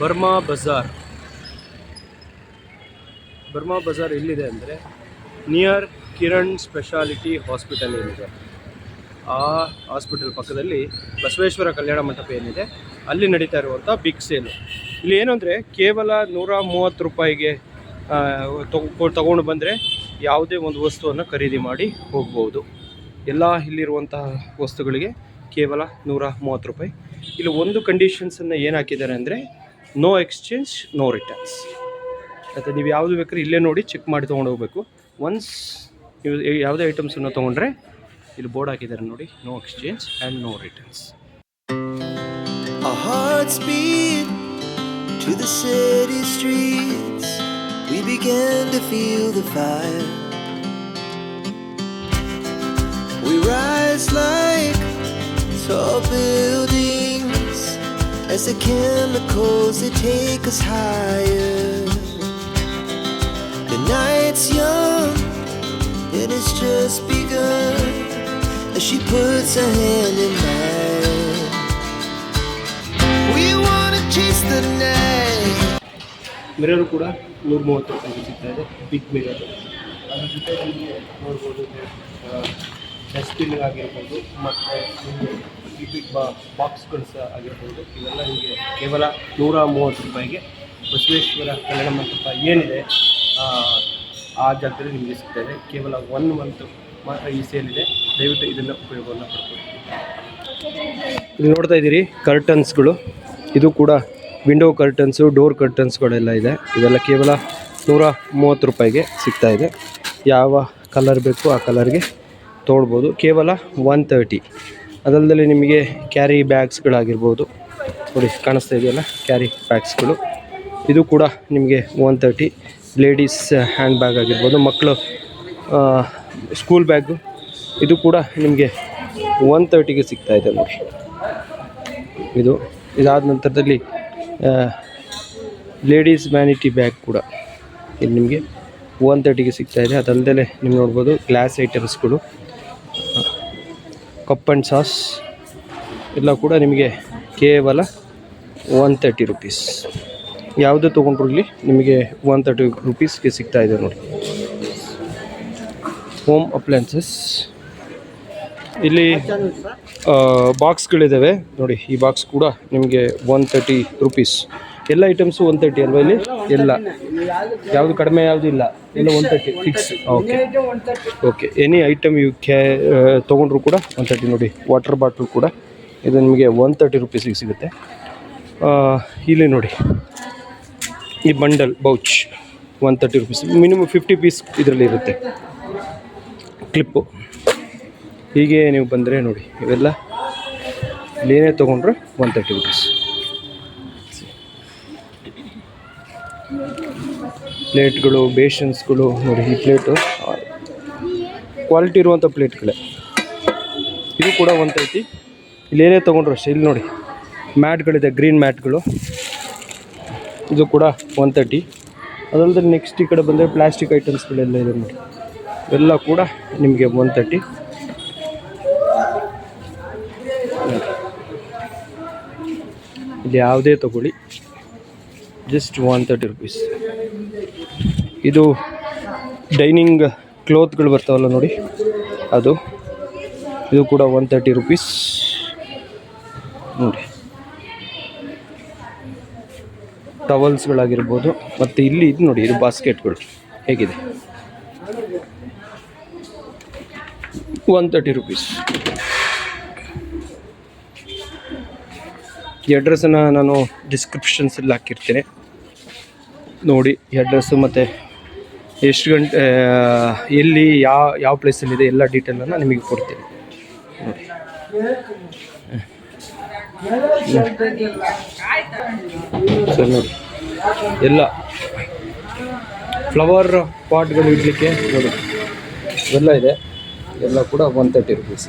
Burma Bazaar. Burma Bazaar ಎಲ್ಲಿದೆ ಅಂದರೆ near Kiran speciality hospital ಏನಿದೆ. ಆ ಹಾಸ್ಪಿಟಲ್ ಪಕ್ಕದಲ್ಲಿ ಬಸವೇಶ್ವರ ಕಲ್ಯಾಣ ಮಂಟಪ ಏನಿದೆ, ಅಲ್ಲಿ ನಡೀತಾ ಇರುವಂಥ ಬಿಗ್ ಸೇಲು. ಇಲ್ಲಿ ಏನು ಅಂದರೆ ಕೇವಲ ನೂರ ಮೂವತ್ತು ರೂಪಾಯಿಗೆ ತಗೊ ತಗೊಂಡು ಬಂದರೆ ಯಾವುದೇ ಒಂದು ವಸ್ತುವನ್ನು ಖರೀದಿ ಮಾಡಿ ಹೋಗ್ಬೋದು. ಎಲ್ಲ ಇಲ್ಲಿರುವಂತಹ ವಸ್ತುಗಳಿಗೆ ಕೇವಲ ನೂರ ಮೂವತ್ತು ರೂಪಾಯಿ. ಇಲ್ಲಿ ಒಂದು ಕಂಡೀಷನ್ಸನ್ನು ಏನು ಹಾಕಿದ್ದಾರೆ ಅಂದರೆ ನೋ ಎಕ್ಸ್ಚೇಂಜ್ ನೋ ರಿಟರ್ನ್ಸ್ ಅಥವಾ ನೀವು ಯಾವುದು ಬೇಕಾದ್ರೆ ಇಲ್ಲೇ ನೋಡಿ ಚೆಕ್ ಮಾಡಿ ತೊಗೊಂಡು ಹೋಗಬೇಕು ಒನ್ಸ್ ನೀವು ಯಾವುದೇ ಐಟಮ್ಸನ್ನು ತೊಗೊಂಡ್ರೆ ಇಲ್ಲಿ ಬೋರ್ಡ್ ಹಾಕಿದ್ದಾರೆ ನೋಡಿ no exchange and no returns to the city streets. We began to feel the fire. We rise like tall buildings as the chemicals they take us higher. The night's young and it's just begun as she puts her hand in mine. We wanna chase the night. Mirror ಕೂಡ ನೂರ ಮೂವತ್ತು ರೂಪಾಯಿಗೆ ಸಿಗ್ತಾ ಇದೆ big mirror ಅದ್ರ ಜೊತೆ ನಿಮಗೆ ನೋಡ್ಬೋದು ಡಸ್ಟ್ಬಿನ್ ಆಗಿರ್ಬೋದು ಮತ್ತು ನಿಮಗೆ ಬಿಗ್ ಬಾ ಬಾಕ್ಸ್ಗಳು ಸಹ ಆಗಿರ್ಬೋದು. ಇವೆಲ್ಲ ನಿಮಗೆ ಕೇವಲ ನೂರ ಮೂವತ್ತು ರೂಪಾಯಿಗೆ ಬಸವೇಶ್ವರ ಕಲ್ಯಾಣ ಮಂಟಪ ಏನಿದೆ ಆ, ಜಾಗದಲ್ಲಿ ನಿಮಗೆ ಸಿಗ್ತದೆ ಕೇವಲ ಒನ್ ಮಂತ್ ಮಾತ್ರ ಈ ಸೇಲ್ ಇದೆ ದಯವಿಟ್ಟು ಇದನ್ನು ಉಪಯೋಗವನ್ನು ಪಡ್ಕೊಳ್ತೀವಿ ಇಲ್ಲಿ ನೋಡ್ತಾ ಇದ್ದೀರಿ ಕರ್ಟನ್ಸ್ಗಳು ಇದು ಕೂಡ ವಿಂಡೋ ಕರ್ಟನ್ಸು ಡೋರ್ ಕರ್ಟನ್ಸ್ಗಳೆಲ್ಲ ಇದೆ. ಇದೆಲ್ಲ ಕೇವಲ ನೂರ ಮೂವತ್ತು ರೂಪಾಯಿಗೆ ಸಿಗ್ತಾಯಿದೆ ಯಾವ ಕಲರ್ ಬೇಕು ಆ ಕಲರ್ಗೆ ತೊಗೊಳ್ಬೋದು ಕೇವಲ ಒನ್ ತರ್ಟಿ ಅದಲ್ಲದೆ ನಿಮಗೆ ಕ್ಯಾರಿ ಬ್ಯಾಗ್ಸ್ಗಳಾಗಿರ್ಬೋದು ನೋಡಿ, ಕಾಣಿಸ್ತಾ ಇದೆಯಲ್ಲ ಕ್ಯಾರಿ ಬ್ಯಾಗ್ಸ್ಗಳು ಇದು ಕೂಡ ನಿಮಗೆ one thirty ladies hand bag ಆಗಿರ್ಬೋದು. ಮಕ್ಕಳು ಸ್ಕೂಲ್ ಬ್ಯಾಗು ಇದು ಕೂಡ ನಿಮಗೆ ಒನ್ ತರ್ಟಿಗೆ ಸಿಗ್ತಾ ಇದೆ ನೋಡಿ. ಇದು, ಇದಾದ ನಂತರದಲ್ಲಿ ಲೇಡೀಸ್ ವ್ಯಾನಿಟಿ ಬ್ಯಾಗ್ ಕೂಡ ಇದು ನಿಮಗೆ ಒನ್ ತರ್ಟಿಗೆ ಸಿಗ್ತಾ ಇದೆ. ಅದಲ್ಲದೆ ನೀವು ನೋಡ್ಬೋದು ಗ್ಲಾಸ್ ಐಟಮ್ಸ್ಗಳು ಕಪ್ ಆ್ಯಂಡ್ ಸಾಸ್ ಎಲ್ಲ ಕೂಡ ನಿಮಗೆ ಕೇವಲ ಒನ್ ತರ್ಟಿ ರುಪೀಸ್. ಯಾವುದೇ ತೊಗೊಂಡ್ರು ಇಲ್ಲಿ? ನಿಮಗೆ ಒನ್ ತರ್ಟಿ ರುಪೀಸ್ಗೆ ಸಿಗ್ತಾ ಇದೆ ನೋಡಿ. ಹೋಮ್ ಅಪ್ಲಯನ್ಸಸ್ ಇಲ್ಲಿ ಬಾಕ್ಸ್ಗಳಿದ್ದಾವೆ ನೋಡಿ, ಈ ಬಾಕ್ಸ್ ಕೂಡ ನಿಮಗೆ ಒನ್ ತರ್ಟಿ ರುಪೀಸ್. ಎಲ್ಲ ಐಟಮ್ಸು ಒನ್ ತರ್ಟಿ ಅಲ್ವಾ ಇಲ್ಲಿ? ಎಲ್ಲ. ಯಾವುದು ಕಡಿಮೆ, ಯಾವುದು ಇಲ್ಲ. ಎಲ್ಲ one thirty fix okay okay any item you can ತೊಗೊಂಡ್ರು ಕೂಡ ಒನ್ ತರ್ಟಿ ನೋಡಿ. ವಾಟರ್ ಬಾಟ್ಲ್ ಕೂಡ. ಇದು ನಿಮಗೆ ಒನ್ ತರ್ಟಿ ರುಪೀಸಿಗೆ ಸಿಗುತ್ತೆ. ಇಲ್ಲಿ ನೋಡಿ. ಈ bundle pouch one thirty rupees minimum fifty piece ಇದರಲ್ಲಿ ಇರುತ್ತೆ. ಕ್ಲಿಪ್ಪು ಹೀಗೆ ನೀವು ಬಂದರೆ ನೋಡಿ, ಇವೆಲ್ಲ ಏನೇ ತೊಗೊಂಡ್ರೆ ಒನ್ ತರ್ಟಿ ರುಪೀಸ್ ಪ್ಲೇಟ್ಗಳು, ಬೇಷನ್ಸ್ಗಳು ನೋಡಿ ಈ ಪ್ಲೇಟು. ಕ್ವಾಲಿಟಿ ಇರುವಂಥ ಪ್ಲೇಟ್ಗಳೇ. ಇದು ಕೂಡ ಒನ್ ತರ್ಟಿ ಇಲ್ಲಿ ಏನೇ ತೊಗೊಂಡ್ರು ಅಷ್ಟೇ. ಇಲ್ಲಿ ನೋಡಿ, ಮ್ಯಾಟ್ಗಳಿದೆ, ಗ್ರೀನ್ ಮ್ಯಾಟ್ಗಳು. ಇದು ಕೂಡ ಒನ್ ತರ್ಟಿ. ಅದಲ್ಲದೆ ನೆಕ್ಸ್ಟ್ ಈ ಕಡೆ ಬಂದರೆ ಪ್ಲಾಸ್ಟಿಕ್ ಐಟಮ್ಸ್ಗಳೆಲ್ಲ ಇದೆ ನೋಡಿ. ಎಲ್ಲ ಕೂಡ ನಿಮಗೆ ಒನ್ ತರ್ಟಿ. ಇಲ್ಲಿ ಯಾವುದೇ ತಗೊಳ್ಳಿ. ಜಸ್ಟ್ ಒನ್ ತರ್ಟಿ ರುಪೀಸ್ ಇದು ಡೈನಿಂಗ್ ಕ್ಲೋತ್ಗಳು ಬರ್ತಾವಲ್ಲ ನೋಡಿ. ಅದು. ಇದು ಕೂಡ ಒನ್ ತರ್ಟಿ ರುಪೀಸ್ ನೋಡಿ. ಟವಲ್ಸ್ಗಳಾಗಿರ್ಬೋದು ಮತ್ತು ಇಲ್ಲಿ ಇದು ನೋಡಿ, ಇದು ಬಾಸ್ಕೆಟ್ಗಳು ಹೇಗಿದೆ? ಒನ್ ತರ್ಟಿ ರುಪೀಸ್ ಈ ಅಡ್ರೆಸ್ಸನ್ನು ನಾನು ಡಿಸ್ಕ್ರಿಪ್ಷನ್ಸಲ್ಲಿ ಹಾಕಿರ್ತೀನಿ. ನೋಡಿ ಅಡ್ರೆಸ್ಸು ಮತ್ತು ಎಷ್ಟು ಗಂಟೆ ಎಲ್ಲಿ ಯಾವ ಯಾವ ಪ್ಲೇಸಲ್ಲಿದೆ ಎಲ್ಲ ಡೀಟೇಲನ್ನು ನಿಮಗೆ ಕೊಡ್ತೀನಿ. ನೋಡಿ. ಸರ್, ನೋಡಿ. ಎಲ್ಲ ಫ್ಲವರ್ ಪಾಟ್ಗಳು ಇಡಲಿಕ್ಕೆ ನೋಡಿ. ಎಲ್ಲ ಇದೆ. ಎಲ್ಲ ಕೂಡ ಒನ್ ತರ್ಟಿ ರುಪೀಸ್